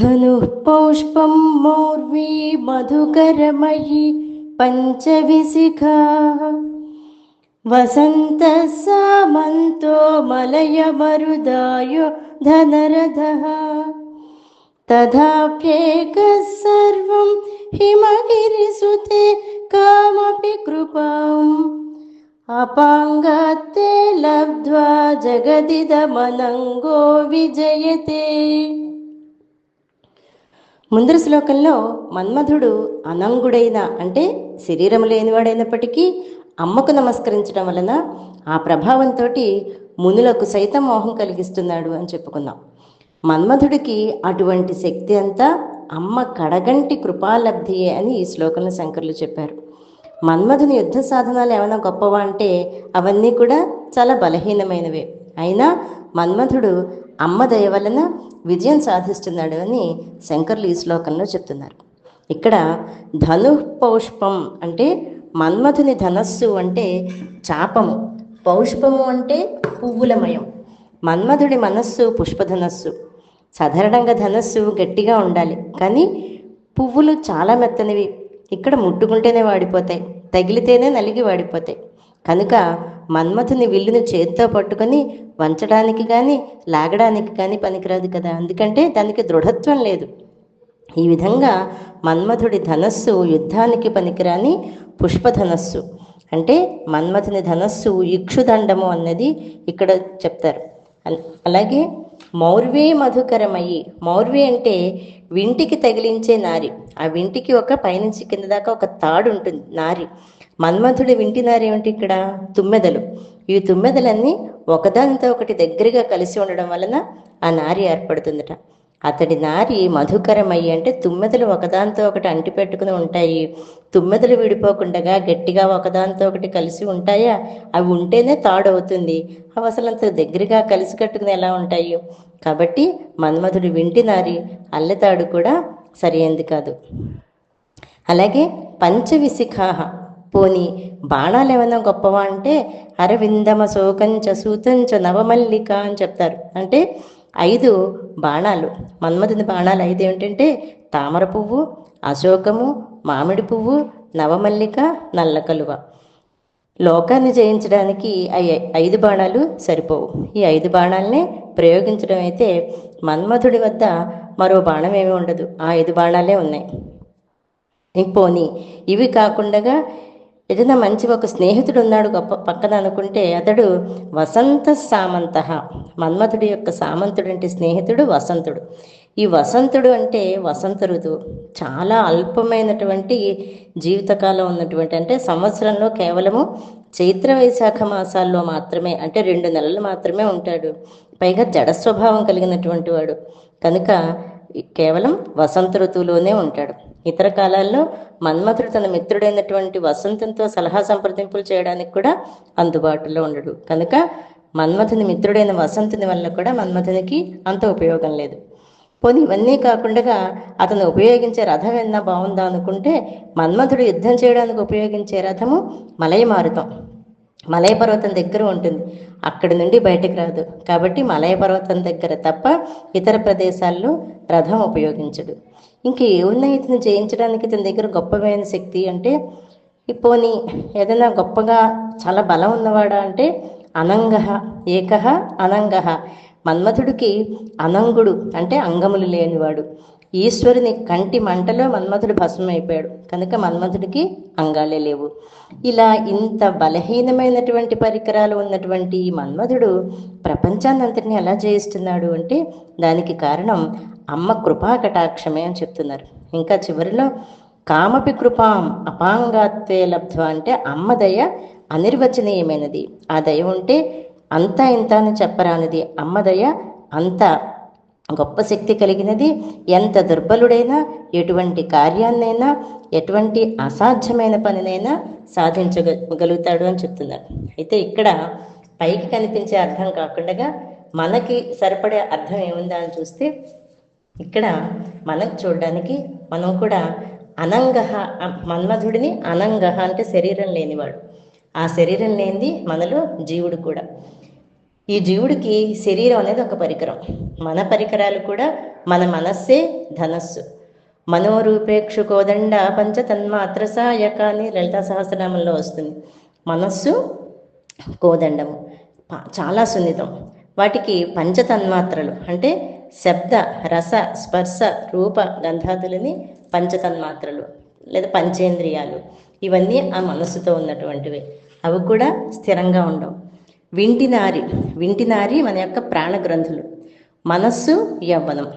धनुः पुष्पं मौर्वी मधुकरमयी पञ्चविशिखा। वसन्तः सामन्तो मलयमरुदायो धनरथः। तथाप्येकः सर्वं हिमगिरिसुते कामपि कृपाम्। अपाङ्गत्ते लब्ध्वा जगदिदमनङ्गो विजयते। ముందర శ్లోకంలో మన్మధుడు అనంగుడైన అంటే శరీరం లేనివాడైనప్పటికీ అమ్మకు నమస్కరించడం వలన ఆ ప్రభావంతో మునులకు సైతం మోహం కలిగిస్తున్నాడు అని చెప్పుకున్నాం. మన్మధుడికి అటువంటి శక్తి అంతా అమ్మ కడగంటి కృపాలబ్ధియే అని ఈ శ్లోకంలో శంకర్లు చెప్పారు. మన్మధుని యుద్ధ సాధనాలు ఏమైనా గొప్పవా అంటే అవన్నీ కూడా చాలా బలహీనమైనవే. అయినా మన్మధుడు అమ్మ దయ వలన విజయం సాధిస్తున్నాడు అని శంకర్లు ఈ శ్లోకంలో చెప్తున్నారు. ఇక్కడ ధను పౌష్పం అంటే మన్మధుని ధనస్సు అంటే చాపము. పౌష్పము అంటే పువ్వులమయం. మన్మధుడి మనస్సు పుష్పధనస్సు. సాధారణంగా ధనస్సు గట్టిగా ఉండాలి. కానీ పువ్వులు చాలా మెత్తనివి. ఇక్కడ ముట్టుకుంటేనే వాడిపోతాయి. తగిలితేనే నలిగి వాడిపోతాయి. కనుక మన్మథుని విల్లుని చేత్తో పట్టుకొని వంచడానికి కానీ లాగడానికి కానీ పనికిరాదు కదా. ఎందుకంటే దానికి దృఢత్వం లేదు. ఈ విధంగా మన్మథుడి ధనస్సు యుద్ధానికి పనికిరాని పుష్పధనస్సు. అంటే మన్మథుని ధనస్సు ఇక్షుదండము అన్నది ఇక్కడ చెప్తారు. అలాగే మౌర్వే మధుకరమయ్యి మౌర్వే అంటే వింటికి తగిలించే నారి. ఆ వింటికి ఒక పైనుంచి కింద దాకా ఒక తాడు ఉంటుంది నారి. మన్మథుడు వింటి ఇక్కడ? తుమ్మెదలు. ఈ తుమ్మెదలన్నీ ఒకదానితో ఒకటి దగ్గరగా కలిసి ఉండడం వలన ఆ నారి ఏర్పడుతుందట. అతడి నారి మధుకరమయ్యి అంటే తుమ్మెదలు ఒకదానితో ఒకటి అంటిపెట్టుకుని ఉంటాయి. తుమ్మెదలు విడిపోకుండా గట్టిగా ఒకదానితో ఒకటి కలిసి ఉంటాయా? అవి ఉంటేనే తాడు అవుతుంది అవి అసలు అంత దగ్గరగా కలిసి కట్టుకుని ఎలా ఉంటాయి? కాబట్టి మన్మధుడు వింటి నారి అల్లెతాడు కూడా సరైంది కాదు. అలాగే పంచవిశిఖాహ. పోని బాణాలు ఏమైనా గొప్పవా అంటే అరవిందమ శోకంచ సూతంచ నవమల్లిక అని చెప్తారు. అంటే ఐదు బాణాలు. మన్మధుని బాణాలు ఐదు ఏమిటంటే తామర పువ్వు అశోకము మామిడి పువ్వు నవమల్లిక నల్ల కలువ. లోకాన్ని జయించడానికి ఐదు బాణాలు సరిపోవు. ఈ ఐదు బాణాలనే ప్రయోగించడం అయితే మన్మధుడి వద్ద మరో బాణం ఏమీ ఉండదు. ఆ ఐదు బాణాలే ఉన్నాయి. పోనీ ఇవి కాకుండా ఏదైనా మంచి ఒక స్నేహితుడు ఉన్నాడు గొప్ప పక్కన అనుకుంటే అతడు వసంత సామంత. మన్మథుడి యొక్క సామంతుడు అంటే స్నేహితుడు వసంతుడు. ఈ వసంతుడు అంటే వసంత ఋతువు. చాలా అల్పమైనటువంటి జీవితకాలం ఉన్నటువంటి అంటే సంవత్సరంలో కేవలము చైత్ర వైశాఖ మాసాల్లో మాత్రమే అంటే రెండు నెలలు మాత్రమే ఉంటాడు. పైగా జడ స్వభావం కలిగినటువంటి వాడు. కనుక కేవలం వసంత ఋతువులోనే ఉంటాడు. ఇతర కాలాల్లో మన్మథుడు తన మిత్రుడైనటువంటి వసంతంతో సలహా సంప్రదింపులు చేయడానికి కూడా అందుబాటులో ఉండడు. కనుక మన్మథుని మిత్రుడైన వసంతుని వల్ల కూడా మన్మథునికి అంత ఉపయోగం లేదు. పోనీ ఇవన్నీ కాకుండా అతను ఉపయోగించే రథం ఎన్నా బాగుందా అనుకుంటే మన్మథుడు యుద్ధం చేయడానికి ఉపయోగించే రథము మలయమారుతం. మలయ పర్వతం దగ్గర ఉంటుంది. అక్కడి నుండి బయటకు రాదు. కాబట్టి మలయ పర్వతం దగ్గర తప్ప ఇతర ప్రదేశాల్లో రథం ఉపయోగించడు. ఇంకా ఏమున్నాయి ఇతను జయించడానికి ఇతని దగ్గర గొప్పమైన శక్తి అంటే పోనీ ఏదైనా గొప్పగా చాలా బలం ఉన్నవాడా అంటే అనంగ ఏకహ అనంగ మన్మథుడికి అనంగుడు అంటే అంగములు లేనివాడు. ఈశ్వరుని కంటి మంటలో మన్మథుడు భస్మమైపోయాడు. కనుక మన్మథుడికి అంగాలే లేవు. ఇలా ఇంత బలహీనమైనటువంటి పరికరాలు ఉన్నటువంటి ఈ మన్మథుడు ప్రపంచాన్ని అంతటిని ఎలా జయిస్తున్నాడు అంటే దానికి కారణం అమ్మ కృపా కటాక్షమే అని చెప్తున్నారు. ఇంకా చివరిలో కామపి కృపాం అపాంగాత్వే లబ్ధ అంటే అమ్మ దయ అనిర్వచనీయమైనది. ఆ దయ ఉంటే అంతా ఇంత అని చెప్పరానిది. అమ్మ దయ అంత గొప్ప శక్తి కలిగినది ఎంత దుర్బలుడైనా ఎటువంటి కార్యాన్నైనా ఎటువంటి అసాధ్యమైన పనినైనా సాధించగలుగుతాడు అని చెప్తున్నారు. అయితే ఇక్కడ పైకి కనిపించే అర్థం కాకుండా మనకి సరిపడే అర్థం ఏముందా అని చూస్తే ఇక్కడ మనకు చూడడానికి మనం కూడా అనంగహ మన్మధుడిని అనంగహ అంటే శరీరం లేనివాడు. ఆ శరీరం లేనిది మనలో జీవుడు కూడా. ఈ జీవుడికి శరీరం అనేది ఒక పరికరం. మన పరికరాలు కూడా మన మనస్సే ధనస్సు. మనోరూపేక్షు కోదండ పంచతన్మాత్ర సాయక అని లలిత సహస్రనామంలో వస్తుంది. మనస్సు కోదండము. చాలా సున్నితం. వాటికి పంచతన్మాత్రలు అంటే శబ్ద రస స్పర్శ రూప గంధాదులని పంచతన్మాత్రలు లేదా పంచేంద్రియాలు. ఇవన్నీ ఆ మనస్సుతో ఉన్నటువంటివి. అవి కూడా స్థిరంగా ఉండవు. వింటినారి వింటినారి మన యొక్క ప్రాణగ్రంథులు. మనస్సు యవ్వనం.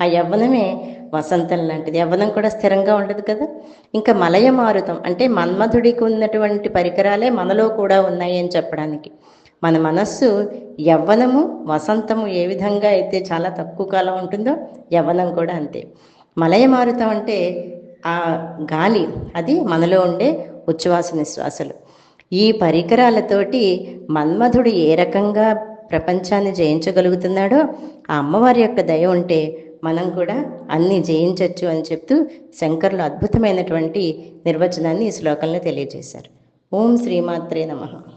ఆ యవ్వనమే వసంతం లాంటిది. యవ్వనం కూడా స్థిరంగా ఉండదు కదా? ఇంకా మలయమారుతం అంటే మన్మధుడికి ఉన్నటువంటి పరికరాలే మనలో కూడా ఉన్నాయి అని చెప్పడానికి. మన మనస్సు యవ్వనము వసంతము ఏ విధంగా అయితే చాలా తక్కువ కాలం ఉంటుందో యవ్వనం కూడా అంతే. మలయమారుతం అంటే ఆ గాలి అది మనలో ఉండే ఉచ్ఛ్వాస నిశ్వాసలు. ఈ పరికరాలతోటి మన్మధుడు ఏ రకంగా ప్రపంచాన్ని జయించగలుగుతున్నాడో ఆ అమ్మవారి యొక్క దయ ఉంటే మనం కూడా అన్ని జయించవచ్చు అని చెప్తూ శంకరులు అద్భుతమైనటువంటి నిర్వచనాన్ని ఈ శ్లోకంలో తెలియజేశారు. ఓం శ్రీమాత్రే నమః.